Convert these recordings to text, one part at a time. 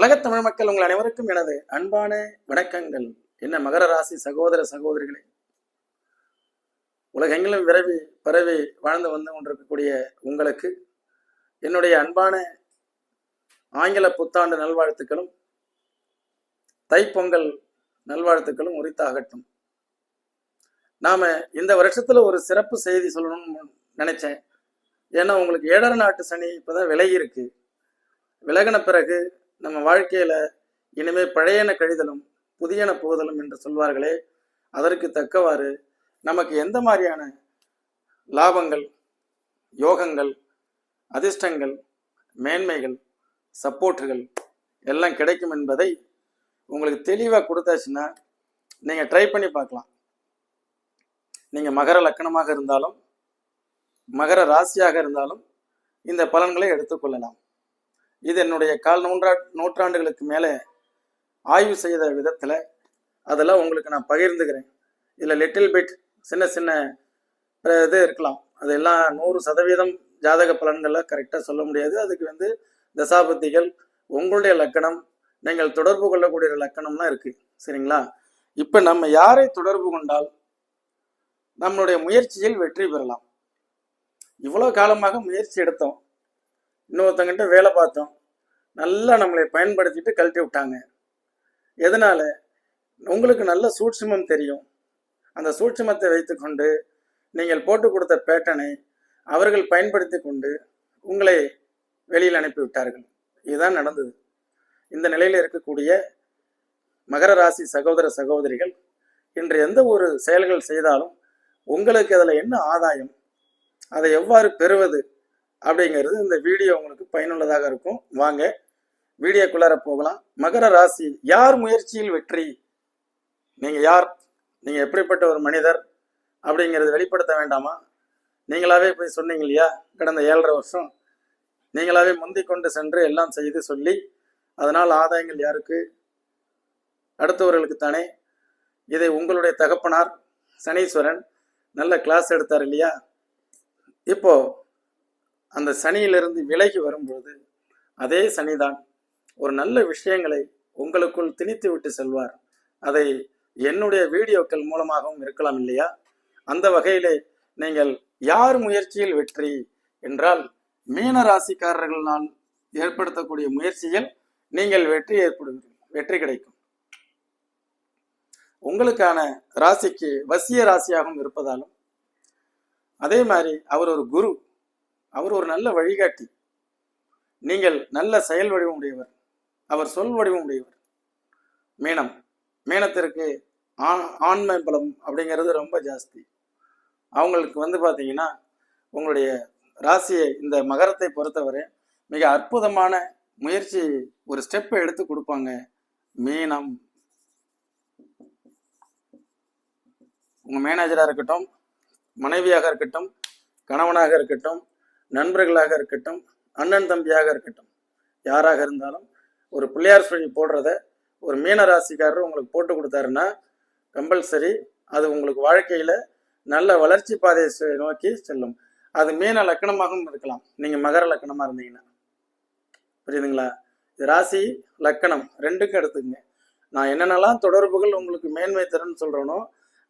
உலகத் தமிழ் மக்கள் உங்கள் அனைவருக்கும் எனது அன்பான வணக்கங்கள். என்ன மகர ராசி சகோதர சகோதரிகளே? உலகெங்கிலும் விரவி பரவி வாழ்ந்து வந்து கொண்டிருக்கக்கூடிய உங்களுக்கு என்னுடைய அன்பான ஆங்கில புத்தாண்டு நல்வாழ்த்துக்களும் தைப்பொங்கல் நல்வாழ்த்துக்களும் உரித்தாகட்டும். நாம இந்த வருஷத்துல ஒரு சிறப்பு செய்தி சொல்லணும்னு நினைச்சேன். ஏன்னா உங்களுக்கு ஏழரை நாட்டு சனி இப்பதான் விலகி இருக்கு. விலகின பிறகு நம்ம வாழ்க்கையில இனிமே பழையன கழிதலும் புதியன புகுதலும் என்று சொல்வார்களே அதற்கு தக்கவாறு நமக்கு எந்த மாதிரியான லாபங்கள் யோகங்கள் அதிர்ஷ்டங்கள் மேன்மைகள் சப்போர்ட்டுகள் எல்லாம் கிடைக்கும் என்பதை உங்களுக்கு தெளிவாக கொடுத்தாச்சுன்னா நீங்கள் ட்ரை பண்ணி பார்க்கலாம். நீங்கள் மகர லக்கணமாக இருந்தாலும் மகர ராசியாக இருந்தாலும் இந்த பலன்களை எடுத்துக்கொள்ளலாம் இது என்னுடைய கால் நூன்றா நூற்றாண்டுகளுக்கு மேலே ஆய்வு செய்த விதத்தில் அதெல்லாம் உங்களுக்கு நான் பகிர்ந்துக்கிறேன். இதில் லிட்டில் பிட் சின்ன சின்ன இது இருக்கலாம். அதெல்லாம் நூறு சதவீதம் ஜாதக பலன்களை கரெக்டாக சொல்ல முடியாது. அதுக்கு வந்து தசாபத்திகள் உங்களுடைய லக்கணம் நீங்கள் தொடர்பு கொள்ளக்கூடிய லக்கணம்லாம் இருக்குது சரிங்களா? இப்போ நம்ம யாரை தொடர்பு கொண்டால் நம்மளுடைய முயற்சியில் வெற்றி பெறலாம். இவ்வளோ காலமாக முயற்சி எடுத்தோம். இன்னொருத்தங்கிட்ட வேலை பார்த்தோம். நல்லா நம்மளை பயன்படுத்திட்டு கழட்டி விட்டாங்க. எதனால? உங்களுக்கு நல்ல சூட்சுமம் தெரியும். அந்த சூட்சுமத்தை வைத்துக்கொண்டு நீங்கள் போட்டு கொடுத்த பேட்டனை அவர்கள் பயன்படுத்தி கொண்டு உங்களை வெளியில் அனுப்பி விட்டார்கள். இதுதான் நடந்தது. இந்த நிலையில் இருக்கக்கூடிய மகர ராசி சகோதர சகோதரிகள் இன்று எந்த ஒரு செயல்கள் செய்தாலும் உங்களுக்கு அதில் என்ன ஆதாயம்? அதை எவ்வாறு பெறுவது? அப்படிங்கிறது இந்த வீடியோ உங்களுக்கு பயனுள்ளதாக இருக்கும். வாங்க வீடியோக்குள்ளார போகலாம். மகர ராசி யார் முயற்சியில் வெற்றி? நீங்கள் யார்? நீங்கள் எப்படிப்பட்ட ஒரு மனிதர்? அப்படிங்கிறது வெளிப்படுத்த வேண்டாமா? நீங்களாவே போய் சொன்னீங்க இல்லையா? கடந்த ஏழரை வருஷம். நீங்களாவே முந்தி கொண்டு சென்று எல்லாம் செய்து சொல்லி அதனால் ஆதாயங்கள் யாருக்கு? அடுத்தவர்களுக்கு தானே. இதை உங்களுடைய தகப்பனார் சனீஸ்வரன் நல்ல கிளாஸ் எடுத்தார் இல்லையா? இப்போ அந்த சனியிலிருந்து விலகி வரும்பொழுது அதே சனிதான் ஒரு நல்ல விஷயங்களை உங்களுக்குள் திணித்து விட்டு செல்வார். அதை என்னுடைய வீடியோக்கள் மூலமாகவும் இருக்கலாம் இல்லையா? அந்த வகையிலே நீங்கள் யார் முயற்சியில் வெற்றி என்றால் மீன ராசிக்காரர்களால் ஏற்படுத்தக்கூடிய முயற்சியில் நீங்கள் வெற்றி ஏற்படுவீர்கள் வெற்றி கிடைக்கும். உங்களுக்கான ராசிக்கு வசிய ராசியாகவும் இருப்பதாலும் அதே மாதிரி அவர் ஒரு குரு அவர் ஒரு நல்ல வழிகாட்டி. நீங்கள் நல்ல செயல் வடிவம் உடையவர். அவர் சொல் வடிவம் உடையவர். மீனம் மீனத்திற்கு ஆ- ஆண்மை பலம் அப்படிங்கிறது ரொம்ப ஜாஸ்தி. அவங்களுக்கு வந்து பார்த்தீங்கன்னா உங்களுடைய ராசியை இந்த மகரத்தை பொறுத்தவரை மிக அற்புதமான முயற்சி ஒரு ஸ்டெப்பை எடுத்து கொடுப்பாங்க. மீனம். உங்கள் மேனேஜராக இருக்கட்டும் மனைவியாக இருக்கட்டும் கணவனாக இருக்கட்டும் நண்பர்களாக இருக்கட்டும் அண்ணன் தம்பியாக இருக்கட்டும் யாராக இருந்தாலும் ஒரு பிள்ளையார் சுழி போடுறத ஒரு மீன ராசிக்காரர் உங்களுக்கு போட்டு கொடுத்தாருன்னா கம்பல்சரி அது உங்களுக்கு வாழ்க்கையில் நல்ல வளர்ச்சி பாதையை நோக்கி செல்லும். அது மீன லக்கணமாகவும் இருக்கலாம். நீங்கள் மகர லக்கணமாக இருந்தீங்கன்னா. புரியுதுங்களா? இது ராசி லக்கணம் ரெண்டுக்கும் எடுத்துக்கங்க. நான் என்னென்னலாம் தொடர்புகள் உங்களுக்கு மேன்மை தரேன்னு சொல்கிறேனோ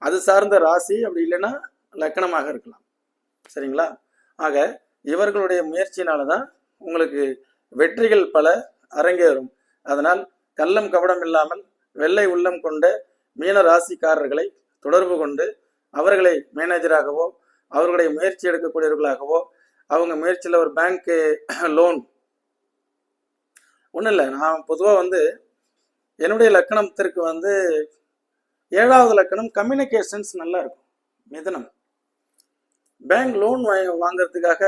அது சார்ந்த ராசி அப்படி இல்லைன்னா லக்கணமாக இருக்கலாம். சரிங்களா? ஆக இவர்களுடைய முயற்சியினால தான் உங்களுக்கு வெற்றிகள் பல அரங்கேறும். அதனால் கள்ளம் கபடம் இல்லாமல் வெள்ளை உள்ளம் கொண்ட மீன ராசிக்காரர்களை தொடர்பு கொண்டு அவர்களை மேனேஜராகவோ அவர்களுடைய முயற்சி எடுக்கக்கூடியவர்களாகவோ அவங்க முயற்சியில் ஒரு பேங்க்கு லோன் ஒன்றும் இல்லை. நான் பொதுவாக வந்து என்னுடைய லக்கணத்திற்கு வந்து ஏழாவது லக்கணம் கம்யூனிகேஷன்ஸ் நல்லா இருக்கும். மிதனம். பேங்க் லோன் வாங்குறதுக்காக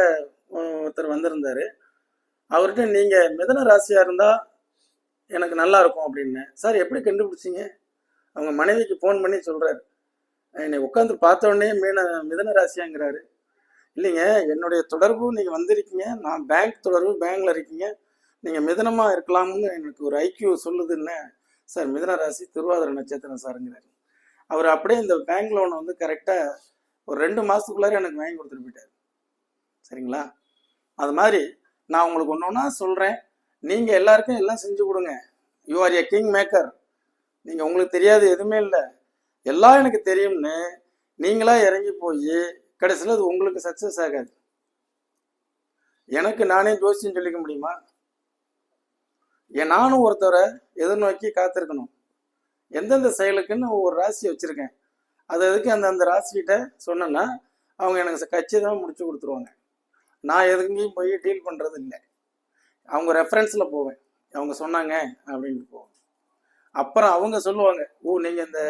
ஒருத்தர் வந்திருந்தாரு. அவர்கிட்ட நீங்கள் மிதன ராசியாக இருந்தால் எனக்கு நல்லா இருக்கும் அப்படின்னு. சார் எப்படி கண்டுபிடிச்சிங்க? அவங்க மனைவிக்கு ஃபோன் பண்ணி சொல்கிறாரு என்னை உட்காந்து பார்த்தோடனே மீன மிதன ராசியாங்கிறாரு. இல்லைங்க என்னுடைய தொடர்பு நீங்கள் வந்திருக்கீங்க. நான் பேங்க் தொடர்பு பேங்கில் இருக்கீங்க. நீங்கள் மிதனமாக இருக்கலாம்னு எனக்கு ஒரு ஐக்கியூ சொல்லுதுன்னு சார் மிதன ராசி திருவாதிர நட்சத்திரம் சாருங்கிறாரு. அவர் அப்படியே இந்த பேங்க் லோன் வந்து கரெக்டாக ஒரு ரெண்டு மாதத்துக்குள்ளார எனக்கு வாங்கி கொடுத்துட்டு போயிட்டார். சரிங்களா? அது மாதிரி நான் உங்களுக்கு ஒன்று ஒன்றா சொல்கிறேன் நீங்கள் எல்லாருக்கும் எல்லாம் செஞ்சு கொடுங்க. You are a king maker நீங்கள் உங்களுக்கு தெரியாது எதுவுமே இல்லை. எல்லாம் எனக்கு தெரியும்னு நீங்களாக இறங்கி போய் கடைசியில் அது உங்களுக்கு சக்ஸஸ் ஆகாது. எனக்கு நானே ஜோசியம் சொல்லிக்க முடியுமா? ஏன் நானும் ஒருத்தரை எதிர்நோக்கி காத்திருக்கணும். எந்தெந்த செயலுக்குன்னு ஒரு ராசி வச்சுருக்கேன். அது அதுக்கு அந்த அந்த ராசிகிட்ட சொன்னேன்னா அவங்க எனக்கு கச்சிதமாக முடிச்சு கொடுத்துருவாங்க. நான் எதுங்கேயும் போய் டீல் பண்ணுறது இல்லை அவங்க ரெஃபரன்ஸில் போவேன். அவங்க சொன்னாங்க அப்படின்ட்டு போவேன். அப்புறம் அவங்க சொல்லுவாங்க ஓ நீங்கள் இந்த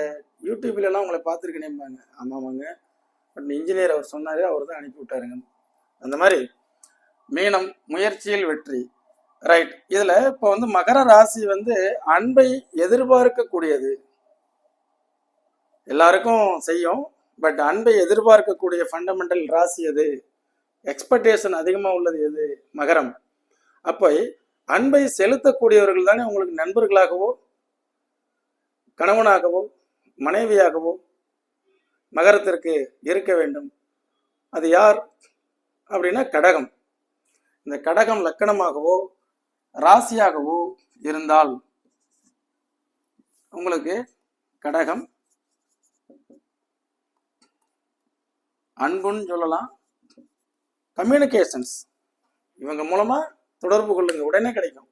யூடியூப்லலாம் உங்களை பார்த்துருக்கேனேம்பாங்க. ஆமாமாங்க பட் இன்ஜினியர் அவர் சொன்னார் அவர் தான் அனுப்பி விட்டாருங்க. அந்த மாதிரி மீனம் முயற்சியில் வெற்றி. ரைட் இதில் இப்போ வந்து மகர ராசி வந்து அன்பை எதிர்பார்க்கக்கூடியது. எல்லாருக்கும் செய்யும். பட் அன்பை எதிர்பார்க்கக்கூடிய ஃபண்டமெண்டல் ராசி அது எக்ஸ்பெக்டேஷன் அதிகமாக உள்ளது எது? மகரம். அப்போ அன்பை செலுத்தக்கூடியவர்கள் தானே உங்களுக்கு நண்பர்களாகவோ கணவனாகவோ மனைவியாகவோ மகரத்திற்கு இருக்க வேண்டும். அது யார்? அப்படின்னா கடகம். இந்த கடகம் லக்கணமாகவோ ராசியாகவோ இருந்தால் உங்களுக்கு கடகம் அன்புன்னு சொல்லலாம். கம்யூனிகேஷன்ஸ் இவங்க மூலமாக தொடர்பு கொள்ளுங்க உடனே கிடைக்கும்.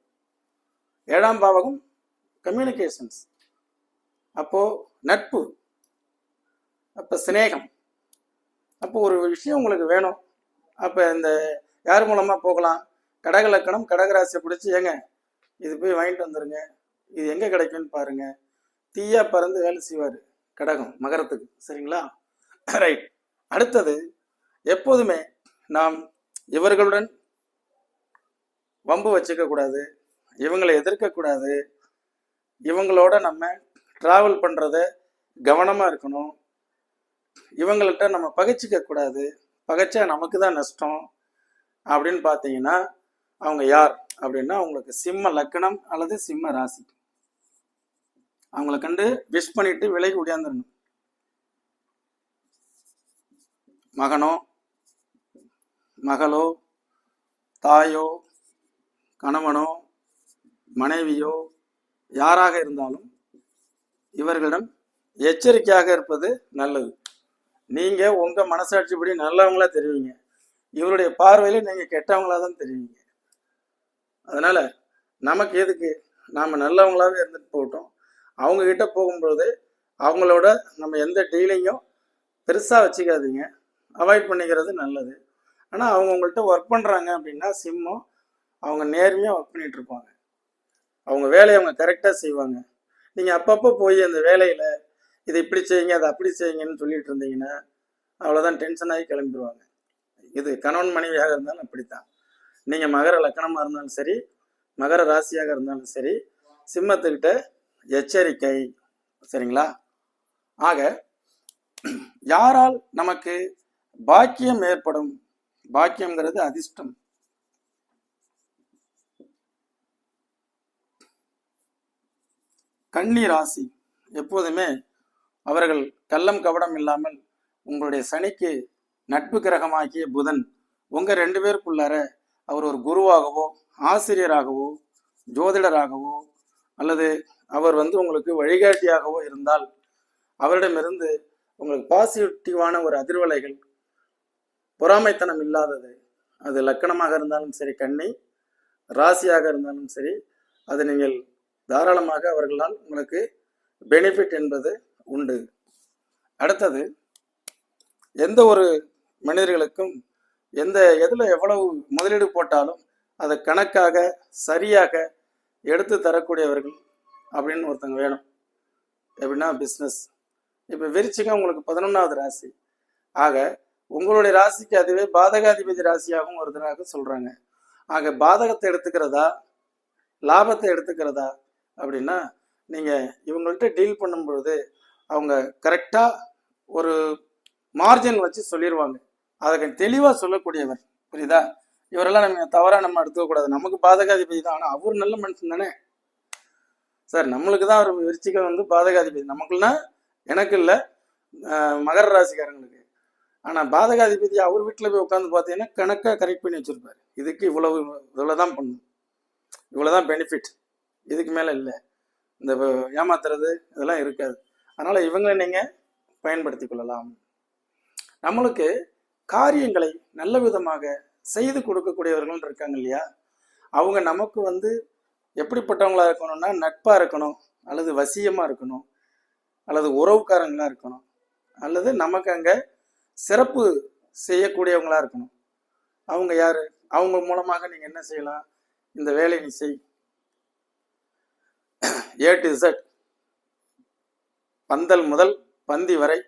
ஏழாம் பாவகம் கம்யூனிகேஷன்ஸ் அப்போ நட்பு. அப்போ சிநேகம். அப்போ ஒரு விஷயம் உங்களுக்கு வேணும். அப்போ இந்த யார் மூலமாக போகலாம்? கடக லக்கணம் கடகராசியை பிடிச்சி ஏங்க இது போய் வாங்கிட்டு வந்துடுங்க இது எங்கே கிடைக்கும்னு பாருங்க. தீயா பறந்து வேலை செய்வார். கடகம் மகரத்துக்கு. சரிங்களா? ரைட் அடுத்தது எப்போதுமே நாம் இவர்களுடன் வம்பு வச்சுக்க கூடாது இவங்களை எதிர்க்கக்கூடாது இவங்களோட நம்ம டிராவல் பண்ணுறத கவனமாக இருக்கணும். இவங்கள்ட்ட நம்ம பகைச்சிக்க கூடாது. பகைச்சா நமக்கு தான் நஷ்டம் அப்படின்னு பார்த்தீங்கன்னா அவங்க யார் அப்படின்னா அவங்களுக்கு சிம்ம லக்கணம் அல்லது சிம்ம ராசி. அவங்கள கண்டு விஷ் பண்ணிட்டு விலகி ஒடியாந்துடணும் மகனோ மகளோ தாயோ கணவனோ மனைவியோ யாராக இருந்தாலும் இவர்களிடம் எச்சரிக்கையாக இருப்பது நல்லது. நீங்க உங்க மனசாட்சிப்படி நல்லவங்களா தெரிவிங்க. இவருடைய பார்வையில நீங்க கெட்டவங்களா தான் தெரிவிங்க. அதனால நமக்கு எதுக்கு? நாம நல்லவங்களாவே இருந்துட்டு போகட்டும். அவங்க கிட்ட போகும்போது அவங்களோட நம்ம எந்த டீலிங்கும் பெருசா வச்சுக்காதீங்க. அவாய்ட் பண்ணிக்கிறது நல்லது. ஆனால் அவங்க உங்கள்கிட்ட ஒர்க் பண்ணுறாங்க அப்படின்னா சிம்மம் அவங்க நேர்மையாக ஒர்க் பண்ணிகிட்ருப்பாங்க இருப்பாங்க. அவங்க வேலையை அவங்க கரெக்டாக செய்வாங்க. நீங்கள் அப்பப்போ போய் அந்த வேலையில் இதை இப்படி செய்யுங்க அதை அப்படி செய்யுங்கன்னு சொல்லிட்டு இருந்தீங்கன்னா அவ்வளோதான் டென்ஷன் ஆகி கிளம்பிடுவாங்க. இது கணவன் மனைவியாக இருந்தாலும் அப்படித்தான். நீங்கள் மகர லக்கணமாக இருந்தாலும் சரி மகர ராசியாக இருந்தாலும் சரி சிம்மத்துக்கிட்ட எச்சரிக்கை. சரிங்களா? ஆக யாரால் நமக்கு பாக்கியம் ஏற்படும்? பாக்கியம்ங்கிறது அதிர்ஷ்டம். கன்னி ராசி எப்போதுமே அவர்கள் கள்ளம் கபடம் இல்லாமல் உங்களுடைய சனிக்கு நட்பு கிரகமாகிய புதன் உங்க ரெண்டு பேருக்குள்ளார அவர் ஒரு குருவாகவோ ஆசிரியராகவோ ஜோதிடராகவோ அல்லது அவர் வந்து உங்களுக்கு வழிகாட்டியாகவோ இருந்தால் அவரிடமிருந்து உங்களுக்கு பாசிட்டிவான ஒரு அதிர்வலைகள் பொறாமைத்தனம் இல்லாதது. அது லக்கணமாக இருந்தாலும் சரி கண்ணி ராசியாக இருந்தாலும் சரி அது நீங்கள் தாராளமாக அவர்களால் உங்களுக்கு பெனிஃபிட் என்பது உண்டு. அடுத்தது எந்த ஒரு மனிதர்களுக்கும் எந்த எதில் எவ்வளவு முதலீடு போட்டாலும் அதை கணக்காக சரியாக எடுத்து தரக்கூடியவர்கள் அப்படின்னு ஒருத்தங்க வேணும். எப்படின்னா பிஸ்னஸ் இப்போ விரிச்சிங்க உங்களுக்கு பதினொன்றாவது ராசி. ஆக உங்களுடைய ராசிக்கு அதுவே பாதகாதிபதி ராசியாகவும் வருதுனாக சொல்றாங்க. ஆக பாதகத்தை எடுத்துக்கிறதா? லாபத்தை எடுத்துக்கிறதா? அப்படின்னா நீங்க இவங்கள்ட்ட டீல் பண்ணும் பொழுது அவங்க கரெக்டா ஒரு மார்ஜின் வச்சு சொல்லிடுவாங்க அதை தெளிவாக சொல்லக்கூடியவர். புரியுதா? இவரெல்லாம் நம்ம தவறா நம்ம எடுத்துக்கக்கூடாது நமக்கு பாதகாதிபதி தான். ஆனால் அவர் நல்ல மனுஷன் தானே? சார் நம்மளுக்கு தான் ஒரு விருச்சிகம் வந்து பாதகாதிபதி. நமக்குன்னா எனக்கு இல்லை மகர ராசிக்காரங்களுக்கு. ஆனால் பாதகாதிபதி அவர் வீட்டில் போய் உட்காந்து பார்த்தீங்கன்னா கணக்காக கரெக்ட் பண்ணி வச்சுருப்பார். இதுக்கு இவ்வளவு இவ்வளோ தான் பண்ணும் இவ்வளோ தான் பெனிஃபிட் இதுக்கு மேலே இல்லை. இந்த ஏமாத்துறது இதெல்லாம் இருக்காது. அதனால் இவங்களை நீங்கள் பயன்படுத்தி கொள்ளலாம். நம்மளுக்கு காரியங்களை நல்ல விதமாக செய்து கொடுக்கக்கூடியவர்கள் இருக்காங்க இல்லையா? அவங்க நமக்கு வந்து எப்படிப்பட்டவங்களா இருக்கணும்னா நட்பாக இருக்கணும் அல்லது வசியமாக இருக்கணும் அல்லது உறவுக்காரங்களாக இருக்கணும் அல்லது நமக்கு அங்கே சிறப்பு செய்யக்கூடியவங்களா இருக்கணும். அவங்க யாரு? அவங்க மூலமாக நீங்கள் என்ன செய்யலாம்? இந்த வேலையை நீ செய். ஏ டு இசட் பந்தல் முதல் பந்தி வரை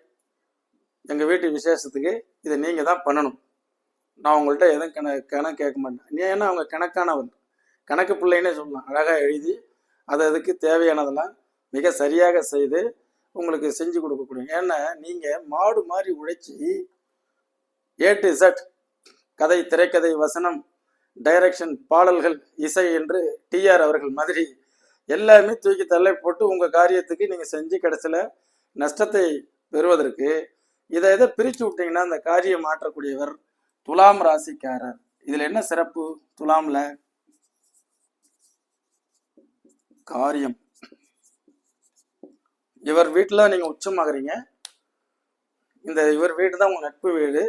எங்கள் வீட்டு விசேஷத்துக்கு இதை நீங்கள் தான் பண்ணணும். நான் உங்கள்கிட்ட எதுவும் கண கணக்கு கேட்க மாட்டேன். ஏன்னா அவங்க கணக்கானவன். கணக்கு பிள்ளைன்னே சொல்லலாம். அழகாக எழுதி அது அதுக்கு தேவையானதெல்லாம் மிக சரியாக செய்து உங்களுக்கு செஞ்சு கொடுக்கக்கூடிய ஏன்னா நீங்கள் மாடு மாதிரி உழைச்சி ஏ டு இசட் கதை திரைக்கதை வசனம் டைரக்ஷன் பாடல்கள் இசை என்று டிஆர் அவர்கள் மாதிரி எல்லாமே தூக்கி தள்ளை போட்டு உங்கள் காரியத்துக்கு நீங்கள் செஞ்சு கடைசியில் நஷ்டத்தை பெறுவதற்கு இதை இதை பிரித்து விட்டீங்கன்னா அந்த காரியம் மாற்றக்கூடியவர் துலாம் ராசிக்காரர். இதில் என்ன சிறப்பு? துலாம்ல காரியம். இவர் வீட்டில் நீங்கள் உச்சமாகறீங்க. இந்த இவர் வீடு தான் உங்கள் நட்பு வீடு.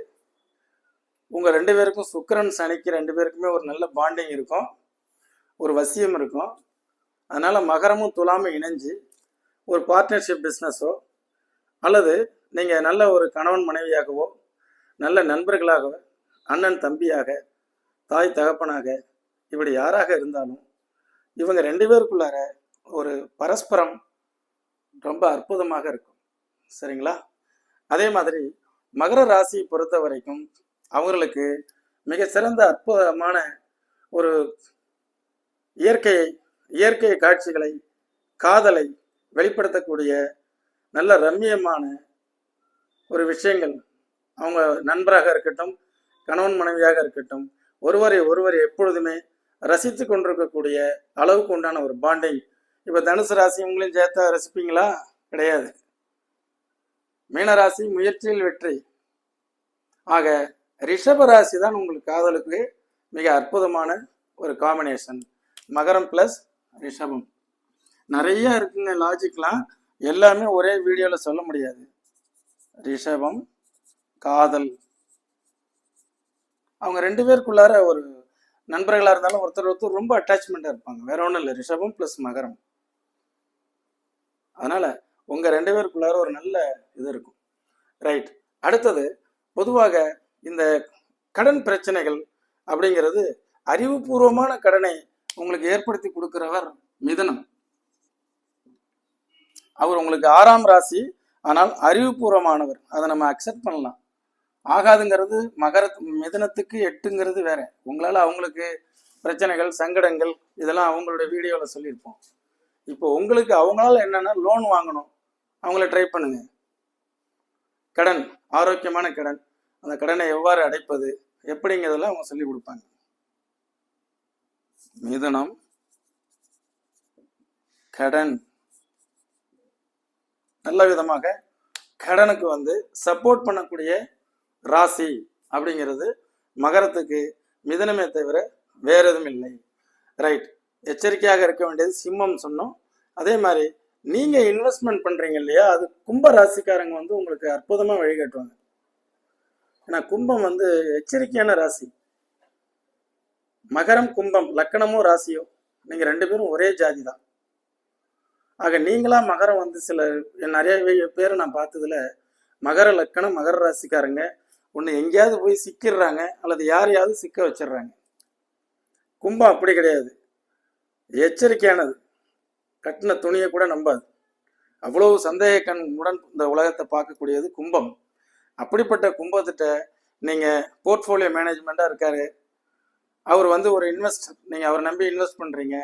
உங்கள் ரெண்டு பேருக்கும் சுக்கிரன் சனிக்கு ரெண்டு பேருக்குமே ஒரு நல்ல பாண்டிங் இருக்கும். ஒரு வசியம் இருக்கும். அதனால் மகரமும் துலாமும் இணைஞ்சு ஒரு பார்ட்னர்ஷிப் பிஸ்னஸோ அல்லது நீங்கள் நல்ல ஒரு கணவன் மனைவியாகவோ நல்ல நண்பர்களாகவோ அண்ணன் தம்பியாக தாய் தகப்பனாக இப்படி யாராக இருந்தாலும் இவங்க ரெண்டு பேருக்குள்ளார ஒரு பரஸ்பரம் ரொம்ப அற்புதமாக இருக்கும். சரிங்களா? அதே மாதிரி மகர ராசியை பொறுத்த வரைக்கும் அவங்களுக்கு மிக சிறந்த அற்புதமான ஒரு இயற்கையை இயற்கை காட்சிகளை காதலை வெளிப்படுத்தக்கூடிய நல்ல ரம்மியமான ஒரு விஷயங்கள். அவங்க நண்பராக இருக்கட்டும் கணவன் மனைவியாக இருக்கட்டும் ஒருவரை ஒருவர் எப்பொழுதுமே ரசித்து கொண்டிருக்கக்கூடிய அளவுக்கு உண்டான ஒரு பாண்டிங் இப்போ தனுசு ராசி உங்களையும் சேர்த்தா ரசிப்பீங்களா? கிடையாது. மீனராசி முயற்சியில் வெற்றி. ஆக ரிஷப ராசி தான் உங்களுக்கு காதலுக்கு மிக அற்புதமான ஒரு காம்பினேஷன் மகரம் ப்ளஸ் ரிஷபம். நிறைய இருக்குங்க லாஜிக்லாம் எல்லாமே ஒரே வீடியோவில் சொல்ல முடியாது. ரிஷபம் காதல். அவங்க ரெண்டு பேருக்குள்ளார ஒரு நண்பர்களாக இருந்தாலும் ஒருத்தர் ஒருத்தர் ரொம்ப அட்டாச்மெண்ட்டாக இருப்பாங்க. வேற ஒன்றும் இல்லை. ரிஷபம் ப்ளஸ் மகரம். அதனால உங்க ரெண்டு பேருக்குள்ளார ஒரு நல்ல இது இருக்கும். ரைட் அடுத்தது பொதுவாக இந்த கடன் பிரச்சனைகள் அப்படிங்கிறது அறிவுபூர்வமான கடனை உங்களுக்கு ஏற்படுத்தி கொடுக்கிறவர் மிதனம். அவர் உங்களுக்கு ஆறாம் ராசி ஆனால் அறிவுபூர்வமானவர். அதை நம்ம அக்செப்ட் பண்ணலாம். ஆகாதுங்கிறது மகர மிதனத்துக்கு எட்டுங்கிறது வேற. உங்களால் அவங்களுக்கு பிரச்சனைகள் சங்கடங்கள் இதெல்லாம் அவங்களுடைய வீடியோவில் சொல்லியிருப்போம். இப்போ உங்களுக்கு அவங்களால என்னன்னா லோன் வாங்கணும். அவங்கள ட்ரை பண்ணுங்க. கடன் ஆரோக்கியமான கடன். அந்த கடனை எவ்வாறு அடைப்பது எப்படிங்கிறதெல்லாம் அவங்க சொல்லி கொடுப்பாங்க. மிதனம் கடன். நல்ல விதமாக கடனுக்கு வந்து சப்போர்ட் பண்ணக்கூடிய ராசி அப்படிங்கிறது மகரத்துக்கு மிதனமே தவிர வேற எதுவும் இல்லை. ரைட் எச்சரிக்கையாக இருக்க வேண்டியது சிம்மம் சொன்னோம். அதே மாதிரி நீங்க இன்வெஸ்ட்மெண்ட் பண்றீங்க இல்லையா அது கும்ப ராசிக்காரங்க வந்து உங்களுக்கு அற்புதமா வழிகாட்டுவாங்க. ஏன்னா கும்பம் வந்து எச்சரிக்கையான ராசி. மகரம் கும்பம் லக்கணமோ ராசியோ நீங்க ரெண்டு பேரும் ஒரே ஜாதி தான். ஆக நீங்களா மகரம் வந்து சில நிறைய பேர் பேரை நான் பார்த்ததுல மகர லக்கணம் மகர ராசிக்காரங்க ஒன்று எங்கேயாவது போய் சிக்கிடுறாங்க அல்லது யாரையாவது சிக்க வச்சிடுறாங்க. கும்பம் அப்படி கிடையாது. எச்சரிக்கையானது. கட்டின துணியை கூட நம்பாது. அவ்வளவு சந்தேக கண்ணுடன் இந்த உலகத்தை பார்க்கக்கூடியது கும்பம். அப்படிப்பட்ட கும்பத்திட்ட நீங்கள் போர்ட்ஃபோலியோ மேனேஜ்மெண்ட்டாக இருக்காரு. அவர் வந்து ஒரு இன்வெஸ்ட் நீங்கள் அவரை நம்பி இன்வெஸ்ட் பண்ணுறீங்க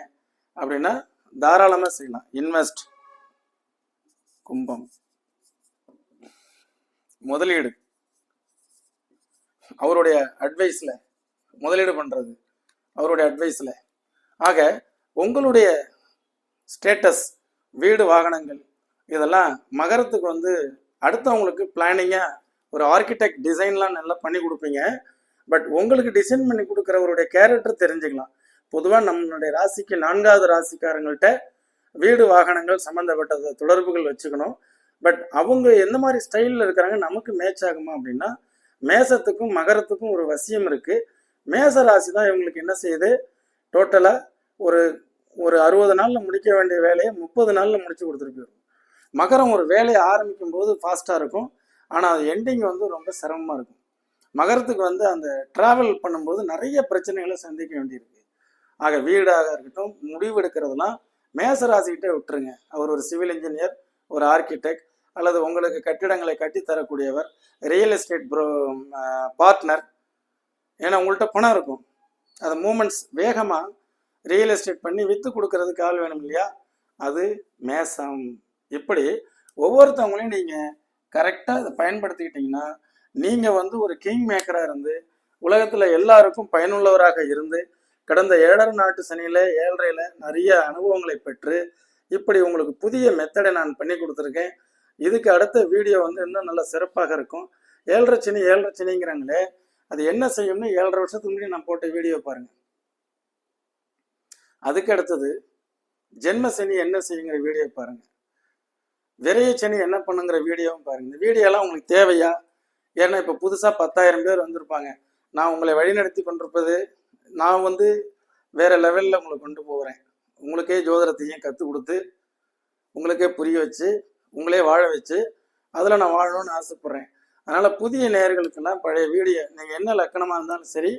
அப்படின்னா தாராளமாக செய்யலாம். இன்வெஸ்ட். கும்பம். முதலீடு. அவருடைய அட்வைஸில் முதலீடு பண்ணுறது அவருடைய அட்வைஸில் ஆக உங்களுடைய ஸ்டேட்டஸ் வீடு வாகனங்கள் இதெல்லாம் மகரத்துக்கு வந்து அடுத்தவங்களுக்கு பிளானிங்காக ஒரு ஆர்கிடெக்ட் டிசைன்லாம் நல்லா பண்ணி கொடுப்பீங்க. பட் உங்களுக்கு டிசைன் பண்ணி கொடுக்குறவருடைய கேரக்டர் தெரிஞ்சுக்கலாம். பொதுவாக நம்மளுடைய ராசிக்கு நான்காவது ராசிக்காரங்கள்ட்ட வீடு வாகனங்கள் சம்மந்தப்பட்ட தொடர்புகள் வச்சுக்கணும். பட் அவங்க எந்த மாதிரி ஸ்டைலில் இருக்கிறாங்க நமக்கு மேட்ச் ஆகுமா அப்படின்னா மேசத்துக்கும் மகரத்துக்கும் ஒரு வசியம் இருக்குது மேச ராசி தான் இவங்களுக்கு என்ன செய்யுது? டோட்டலாக ஒரு ஒரு அறுபது நாளில் முடிக்க வேண்டிய வேலையை முப்பது நாளில் முடிச்சு கொடுத்துட்டு போயிடும் மகரம் ஒரு வேலையை ஆரம்பிக்கும் போது ஃபாஸ்ட்டாக இருக்கும். ஆனால் அது எண்டிங் வந்து ரொம்ப சிரமமாக இருக்கும். மகரத்துக்கு வந்து அந்த ட்ராவல் பண்ணும்போது நிறைய பிரச்சனைகளை சந்திக்க வேண்டியிருக்கு. ஆக வீடாக இருக்கட்டும் முடிவு எடுக்கிறதுலாம் மேசராசிக்கிட்டே விட்டுருங்க. அவர் ஒரு சிவில் இன்ஜினியர் ஒரு ஆர்கிடெக்ட் அல்லது உங்களுக்கு கட்டிடங்களை கட்டித்தரக்கூடியவர் ரியல் எஸ்டேட் ப்ரோ பார்ட்னர் ஏன்னா உங்கள்கிட்ட பணம் இருக்கும். அது மூமெண்ட்ஸ் வேகமாக ரியல் எஸ்டேட் பண்ணி விற்று கொடுக்கறதுக்கு ஆள் வேணும் இல்லையா? அது மேசம். இப்படி ஒவ்வொருத்தவங்களையும் நீங்கள் கரெக்டாக இதை பயன்படுத்திக்கிட்டிங்கன்னா நீங்கள் வந்து ஒரு கிங் மேக்கராக இருந்து உலகத்தில் எல்லாருக்கும் பயனுள்ளவராக இருந்து கடந்த ஏழரை நாட்டு சனியில் ஏழரையில் நிறைய அனுபவங்களை பெற்று இப்படி உங்களுக்கு புதிய மெத்தடை நான் பண்ணி கொடுத்துருக்கேன். இதுக்கு அடுத்த வீடியோ வந்து இன்னும் நல்லா சிறப்பாக இருக்கும். ஏழரை சனி ஏழரை சனிங்கிறாங்களே அது என்ன செய்யும்னு ஏழரை வருஷத்துக்கு முன்னாடி நான் போட்ட வீடியோ பாருங்கள் அதுக்கு அடுத்தது ஜென்ம சனி என்ன செய்யுங்கிற வீடியோ பாருங்க. விரைய சனி என்ன பண்ணுங்கிற வீடியோவும் பாருங்க. இந்த வீடியோலாம் உங்களுக்கு தேவையா? ஏன்னா இப்போ புதுசாக பத்தாயிரம் பேர் வந்திருப்பாங்க. நான் உங்களை வழிநடத்தி கொண்டிருப்பது நான் வந்து வேற லெவலில் உங்களை கொண்டு போகிறேன். உங்களுக்கே ஜோதிடத்தையும் கற்றுக் கொடுத்து உங்களுக்கே புரிய வச்சு உங்களே வாழ வச்சு அதில் நான் வாழணும்னு ஆசைப்பட்றேன். அதனால் புதிய நேர்களுக்கெல்லாம் பழைய வீடியோ நீங்கள் என்ன லக்கணமாக இருந்தாலும் சரி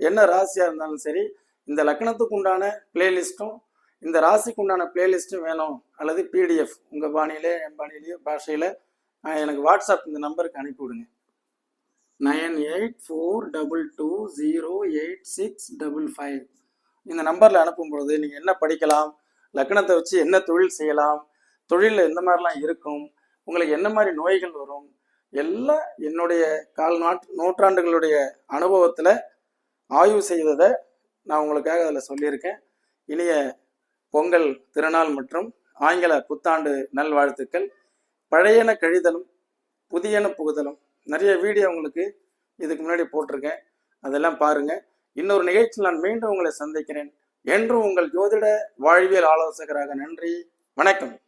என்ன ராசியாக இருந்தாலும் சரி இந்த லக்கணத்துக்கு உண்டான பிளேலிஸ்ட்டும் இந்த ராசிக்கு உண்டான பிளேலிஸ்ட்டும் வேணும் அல்லது பிடிஎஃப் உங்கள் பாணியிலே என் பாணியிலேயோ பாஷையில் எனக்கு வாட்ஸ்அப் இந்த நம்பருக்கு அனுப்பிவிடுங்க. Nine eight four double two zero eight six double five. இந்த நம்பரில் அனுப்பும் பொழுது நீங்கள் என்ன படிக்கலாம் லக்கணத்தை வச்சு என்ன தொழில் செய்யலாம் தொழிலில் எந்த மாதிரிலாம் இருக்கும் உங்களுக்கு என்ன மாதிரி நோய்கள் வரும் எல்லாம் என்னுடைய கால் நாட் நூற்றாண்டுகளுடைய அனுபவத்தில் ஆய்வு செய்ததை நான் உங்களுக்காக அதில் சொல்லியிருக்கேன். இனிய பொங்கல் திருநாள் மற்றும் ஆங்கில புத்தாண்டு நல்வாழ்த்துக்கள். பழையன கழிதலும் புதியன புகுதலும். நிறைய வீடியோ உங்களுக்கு இதுக்கு முன்னாடி போட்டிருக்கேன். அதெல்லாம் பாருங்கள் இன்னொரு நிகழ்ச்சியில் நான் மீண்டும் உங்களை சந்திக்கிறேன். என்றும் உங்கள் ஜோதிட வாழ்வியல் ஆலோசகராக நன்றி. வணக்கம்.